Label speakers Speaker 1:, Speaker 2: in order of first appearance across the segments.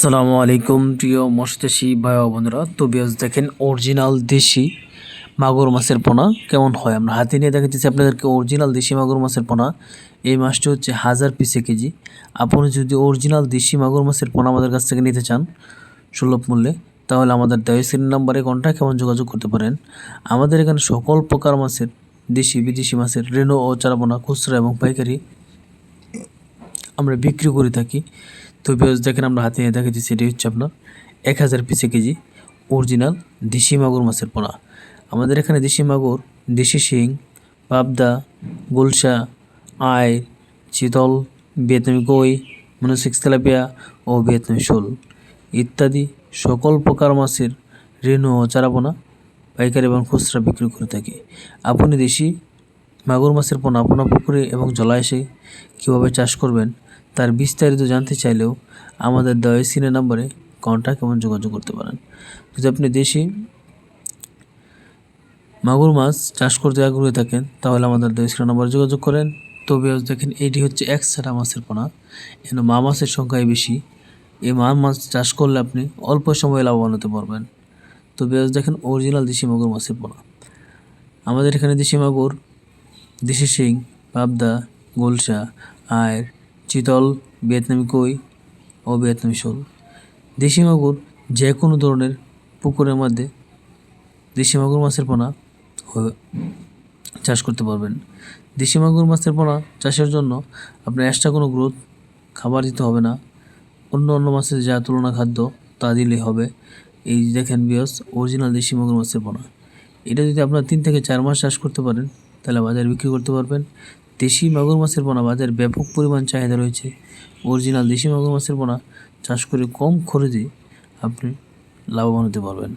Speaker 1: আসসালামু আলাইকুম প্রিয় মৎস্যচাষী ভাই বন্ধুরা তো দেখেন অরিজিনাল দেশি মাগুর মাছের পোনা কেমন হয়? আমরা হাতে নিয়ে দেখাচ্ছি আপনাদেরকে অরিজিনাল দেশি মাগুর মাছের পোনা। এই মাছটি হচ্ছে হাজার পিসে কেজি। আপনি যদি অরিজিনাল দেশি মাগুর মাছের পোনা আমাদের কাছ থেকে নিতে চান সুলভ মূল্যে, তাহলে আমাদের দেয় শ্রেণি নাম্বারে কন্ট্যাক্ট কেমন যোগাযোগ করতে পারেন। আমাদের এখানে সকল প্রকার মাছের, দেশি, বিদেশি মাছের রেনো ও চারাপোনা, খুচরা এবং পাইকারি আমরা বিক্রি করে থাকি। তো বেশ দেখেন আমরা হাতে নিয়ে দেখেছি সেটি হচ্ছে আপনার এক হাজার পিসে কেজি অরিজিনাল দেশি মাগুর মাছের পোনা। আমাদের এখানে দেশি মাগুর, দেশি শিং, পাবদা, গুলশা আয় চিতল, ভিয়েতনামি কই মনোসিক্স তেলাপিয়া ও ভিয়েতনামি শোল ইত্যাদি সকল প্রকার মাছের রেণু ও চারাপোনা পাইকারি এবং খুচরা বিক্রি করে থাকি। আপনি দেশি মাগুর মাছের পোনা আপনার পুকুরে এবং জলাশয়ে কীভাবে চাষ করবেন তার বিস্তারিত জানতে চাইলেও আমাদের দেওয়া সিনে নাম্বারে কন্ট্যাক্ট এবং যোগাযোগ করতে পারেন। যদি আপনি দেশি মাগুর মাছ চাষ করতে আগ্রহী থাকেন, তাহলে আমাদের দেওয়া সিনে নাম্বারে যোগাযোগ করেন। তবে দেখেন, এটি হচ্ছে এক সেটা মাছের পোনা। এখানে মা মাছের সংখ্যাই বেশি। এই মা মাছ চাষ করলে আপনি অল্প সময়ে লাভবান হতে পারবেন। তো দেখেন অরিজিনাল দেশি মাগুর মাছের পোনা। আমাদের এখানে দেশি মাগুর, দেশি শিং, পাবদা, গোলসা আয়ের চিতল, ভিয়েতনামি কই ও ভিয়েতনামি শোল। দেশি মাগুর যে কোনো ধরনের পুকুরের মধ্যে দেশি মাগুর মাছের পোনা চাষ করতে পারবেন। দেশি মাগুর মাছের পোনা চাষের জন্য আপনার এক্সট্রা কোনো গ্রোথ খাবার দিতে হবে না। অন্য অন্য মাছের যা তুলনা খাদ্য তা দিলেই হবে। এই দেখেন বিয়স অরিজিনাল দেশি মাগুর মাছের পোনা। এটা যদি আপনার তিন থেকে চার মাস চাষ করতে পারেন, তাহলে বাজারে বিক্রি করতে পারবেন। দেশি মাগুর মাছের পোনা বাজারে ব্যাপক পরিমাণ চাহিদা রয়েছে। অরিজিনাল দেশি মাগুর মাছের পোনা চাষ করে কম খরচে আপনি লাভবান হতে পারবেন।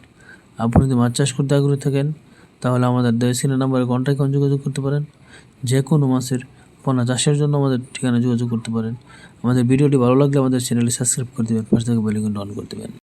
Speaker 1: আপনি যদি মাছ চাষ করতে আগ্রহী থাকেন, তাহলে আমাদের দেশিনা নাম্বারে কন্ট্যাক্ট যোগাযোগ করতে পারেন। যে কোনো মাছের পোনা চাষের জন্য আমাদের ঠিকানা যোগাযোগ করতে পারেন। আমাদের ভিডিওটি ভালো লাগলে আমাদের চ্যানেলটি সাবস্ক্রাইব করে দেবেন, পাশে থেকে বেল অন করে দেবেন।